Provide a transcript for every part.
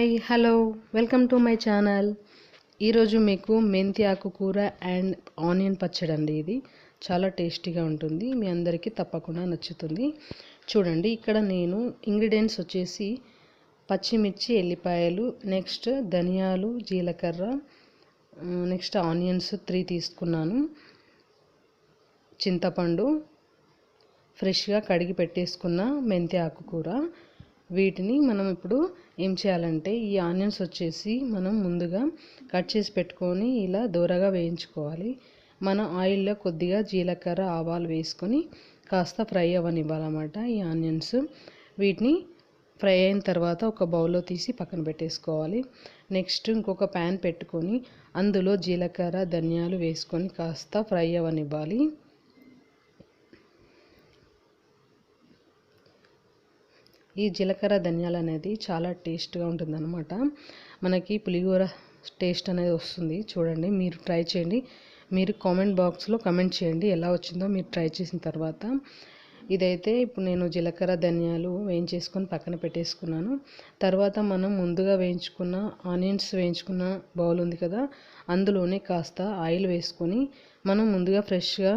Hi hello welcome to my channel. ఈరోజు మీకు మెంతి ఆకుకూర అండ్ ఆనియన్ పచ్చడి అండి ఇది. చాలా టేస్టీగా ఉంటుంది. మీ అందరికీ తప్పకుండా నచ్చుతుంది. చూడండి ఇక్కడ నేను ఇంగ్రీడియంట్స్ వచ్చేసి పచ్చిమిర్చి ఎల్లిపాయలు నెక్స్ట్ ధనియాలు జీలకర్ర నెక్స్ట్ ఆనియన్స్ త్రీ తీసుకున్నాను. చింతపండు ఫ్రెష్గా కడిగి పెట్టేసుకున్న మెంతి ఆకుకూర. వీటిని మనం ఇప్పుడు ఏం చేయాలంటే ఈ ఆనియన్స్ వచ్చేసి మనం ముందుగా కట్ చేసి పెట్టుకొని ఇలా దూరగా వేయించుకోవాలి. మనం ఆయిల్లో కొద్దిగా జీలకర్ర ఆవాలు వేసుకొని కాస్త ఫ్రై అవ్వనివ్వాలన్నమాట ఈ ఆనియన్స్. వీటిని ఫ్రై అయిన తర్వాత ఒక బౌల్లో తీసి పక్కన పెట్టేసుకోవాలి. నెక్స్ట్ ఇంకొక ప్యాన్ పెట్టుకొని అందులో జీలకర్ర ధనియాలు వేసుకొని కాస్త ఫ్రై అవ్వనివ్వాలి. ఈ జీలకర్ర ధనియాలు అనేది చాలా టేస్ట్గా ఉంటుందన్నమాట. మనకి పులిహోర టేస్ట్ అనేది వస్తుంది. చూడండి మీరు ట్రై చేయండి. మీరు కామెంట్ బాక్స్లో కమెంట్ చేయండి ఎలా వచ్చిందో మీరు ట్రై చేసిన తర్వాత. ఇదైతే ఇప్పుడు నేను జీలకర్ర ధనియాలు వేయించేసుకొని పక్కన పెట్టేసుకున్నాను. తర్వాత మనం ముందుగా వేయించుకున్న ఆనియన్స్ వేయించుకున్న బౌల్ ఉంది కదా అందులోనే కాస్త ఆయిల్ వేసుకొని మనం ముందుగా ఫ్రెష్గా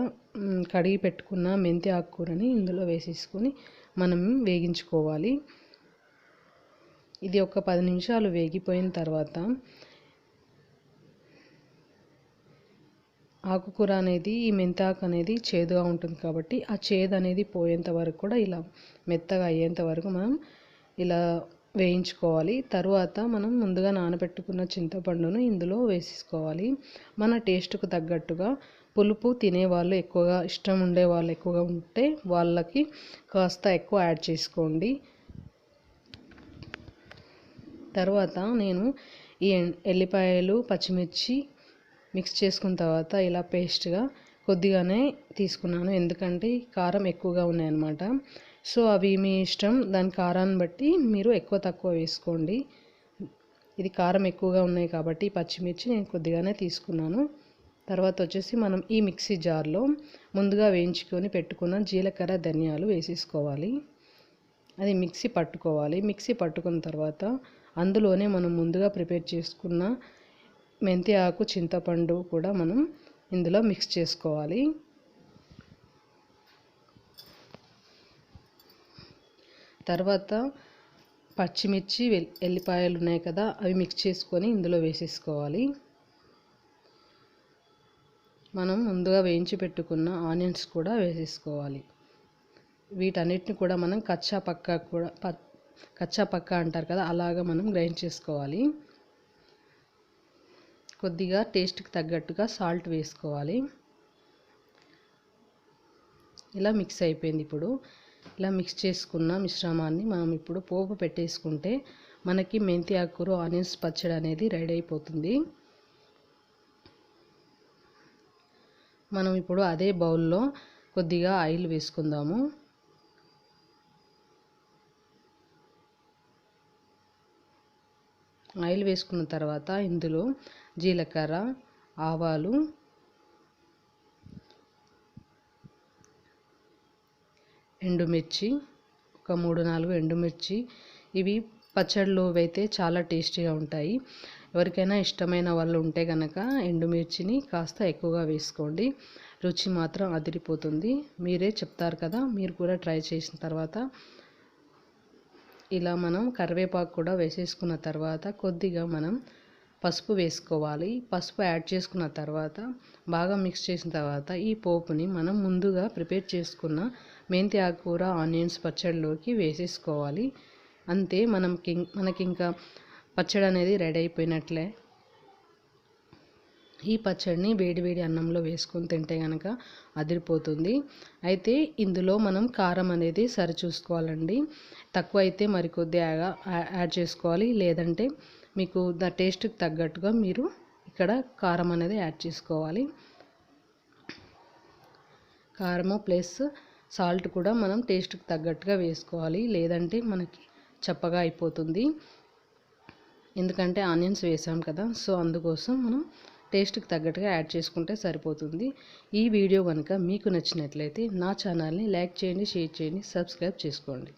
కడిగి పెట్టుకున్న మెంతి ఆకుకూరని ఇందులో వేసేసుకొని మనం వేగించుకోవాలి. ఇది ఒక పది నిమిషాలు వేగిపోయిన తర్వాత ఆకుకూర అనేది ఈ మెంతాకు అనేది చేదుగా ఉంటుంది కాబట్టి ఆ చేదు అనేది పోయేంత వరకు కూడా ఇలా మెత్తగా అయ్యేంత వరకు మనం ఇలా వేయించుకోవాలి. తరువాత మనం ముందుగా నానబెట్టుకున్న చింతపండును ఇందులో వేసేసుకోవాలి. మన టేస్ట్కు తగ్గట్టుగా పులుపు తినేవాళ్ళు ఎక్కువగా ఇష్టం ఉండే వాళ్ళు ఎక్కువగా ఉంటే వాళ్ళకి కాస్త ఎక్కువ యాడ్ చేసుకోండి. తర్వాత నేను ఈ ఎల్లిపాయలు పచ్చిమిర్చి మిక్స్ చేసుకున్న తర్వాత ఇలా పేస్ట్గా కొద్దిగానే తీసుకున్నాను. ఎందుకంటే కారం ఎక్కువగా ఉన్నాయన్నమాట. సో అవి మీ ఇష్టం. దాని కారాన్ని బట్టి మీరు ఎక్కువ తక్కువ వేసుకోండి. ఇది కారం ఎక్కువగా ఉన్నాయి కాబట్టి పచ్చిమిర్చి నేను కొద్దిగానే తీసుకున్నాను. తర్వాత వచ్చేసి మనం ఈ మిక్సీ జార్లో ముందుగా వేయించుకొని పెట్టుకున్న జీలకర్ర ధనియాలు వేసేసుకోవాలి. అది మిక్సీ పట్టుకోవాలి. మిక్సీ పట్టుకున్న తర్వాత అందులోనే మనం ముందుగా ప్రిపేర్ చేసుకున్న మెంతి ఆకు చింతపండు కూడా మనం ఇందులో మిక్స్ చేసుకోవాలి. తర్వాత పచ్చిమిర్చి ఎల్లిపాయలు ఉన్నాయి కదా అవి మిక్స్ చేసుకొని ఇందులో వేసేసుకోవాలి. మనం ముందుగా వేయించి పెట్టుకున్న ఆనియన్స్ కూడా వేసేసుకోవాలి. వీటన్నిటిని కూడా మనం కచ్చా పక్క కూడా ప కచ్చా పక్క అంటారు కదా అలాగా మనం గ్రైండ్ చేసుకోవాలి. కొద్దిగా టేస్ట్కి తగ్గట్టుగా సాల్ట్ వేసుకోవాలి. ఇలా మిక్స్ అయిపోయింది ఇప్పుడు. ఇలా మిక్స్ చేసుకున్న మిశ్రమాన్ని మనం ఇప్పుడు పోపు పెట్టేసుకుంటే మనకి మెంతి ఆకుకూర ఆనియన్స్ పచ్చడి అనేది రెడీ అయిపోతుంది. మనం ఇప్పుడు అదే బౌల్లో కొద్దిగా ఆయిల్ వేసుకుందాము. ఆయిల్ వేసుకున్న తర్వాత ఇందులో జీలకర్ర ఆవాలు ఎండుమిర్చి ఒక మూడు నాలుగు ఎండుమిర్చి. ఇవి పచ్చడిలో అయితే చాలా టేస్టీగా ఉంటాయి. ఎవరికైనా ఇష్టమైన వాళ్ళు ఉంటే కనుక ఎండుమిర్చిని కాస్త ఎక్కువగా వేసుకోండి. రుచి మాత్రం అదిరిపోతుంది. మీరే చెప్తారు కదా మీరు కూడా ట్రై చేసిన తర్వాత ఇలా మనం కరివేపాకు కూడా వేసేసుకున్న తర్వాత కొద్దిగా మనం పసుపు వేసుకోవాలి. పసుపు యాడ్ చేసుకున్న తర్వాత బాగా మిక్స్ చేసిన తర్వాత ఈ పోపుని మనం ముందుగా ప్రిపేర్ చేసుకున్న మెంతి ఆకుకూర ఆనియన్స్ పచ్చడిలోకి వేసేసుకోవాలి. అంతే మనం మనకి ఇంకా పచ్చడి అనేది రెడీ అయిపోయినట్లే. ఈ పచ్చడిని వేడివేడి అన్నంలో వేసుకొని తింటే కనుక అదిరిపోతుంది. అయితే ఇందులో మనం కారం అనేది సరి చూసుకోవాలండి తక్కువ అయితే మరికొద్దిగా యాడ్ చేసుకోవాలి. లేదంటే మీకు ద టేస్ట్కి తగ్గట్టుగా మీరు ఇక్కడ కారం అనేది యాడ్ చేసుకోవాలి. కారము ప్లస్ సాల్ట్ కూడా మనం టేస్ట్కి తగ్గట్టుగా వేసుకోవాలి. లేదంటే మనకి చప్పగా అయిపోతుంది. ఎందుకంటే ఆనియన్స్ వేసాం కదా సో అందుకోసం మనం టేస్ట్కి తగ్గట్టుగా యాడ్ చేసుకుంటే సరిపోతుంది. ఈ వీడియో కనుక మీకు నచ్చినట్లయితే నా ఛానల్ని లైక్ చేయండి షేర్ చేయండి సబ్స్క్రైబ్ చేసుకోండి.